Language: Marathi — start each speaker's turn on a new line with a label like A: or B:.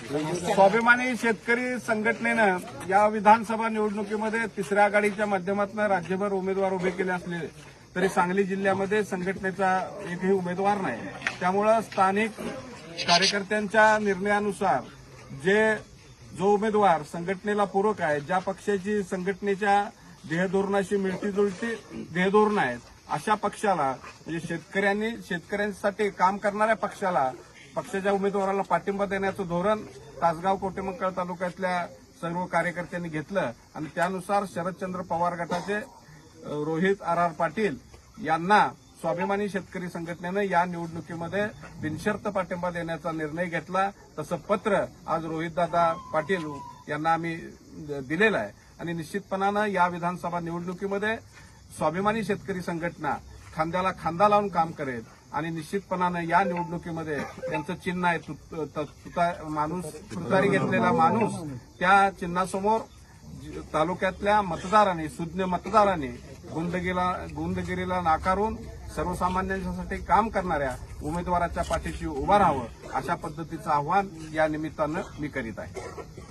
A: स्वाभिमानी शेतकरी संघटनेनं या विधानसभा निवडणुकीमध्ये तिसऱ्या आघाडीच्या माध्यमातून राज्यभर उमेदवार उभे केले असले तरी सांगली जिल्ह्यामध्ये संघटनेचा एकही उमेदवार नाही. त्यामुळं स्थानिक कार्यकर्त्यांच्या निर्णयानुसार जे जो उमेदवार संघटनेला पूरक आहे ज्या पक्षाची संघटनेच्या ध्येयधोरणाशी मिळती जुळती ध्येयधोरण आहेत अशा पक्षाला म्हणजे शेतकऱ्यांनी शेतकऱ्यांसाठी काम करणाऱ्या पक्षाला पक्षाच्या उमेदवाराला पाठिंबा देण्याचं धोरण तासगाव कोटेमंगळ तालुक्यातल्या सर्व कार्यकर्त्यांनी घेतलं. आणि त्यानुसार शरदचंद्र पवार गटाचे रोहित आर आर पाटील यांना स्वाभिमानी शेतकरी संघटनेनं या निवडणुकीमध्ये बिनशर्त पाठिंबा देण्याचा निर्णय घेतला. तसं पत्र आज रोहितदादा पाटील यांना आम्ही दिलेलं आहे. आणि निश्चितपणानं या विधानसभा निवडणुकीमध्ये स्वाभिमानी शेतकरी संघटना खांद्याला खांदा लावून काम करेल. आणि निश्चितपणानं या निवडणुकीमध्ये त्यांचं चिन्ह आहे तुता- माणूस तुतारी घेतलेला माणूस त्या चिन्हासमोर तालुक्यातल्या मतदारांनी सुज्ञ मतदारांनी गुंडगिरीला गुंडगिरीला नाकारून सर्वसामान्यांसाठी काम करणाऱ्या उमेदवाराच्या पाठीशी उभं राहावं अशा पद्धतीचं आव्हान या निमित्तानं मी करीत आहे.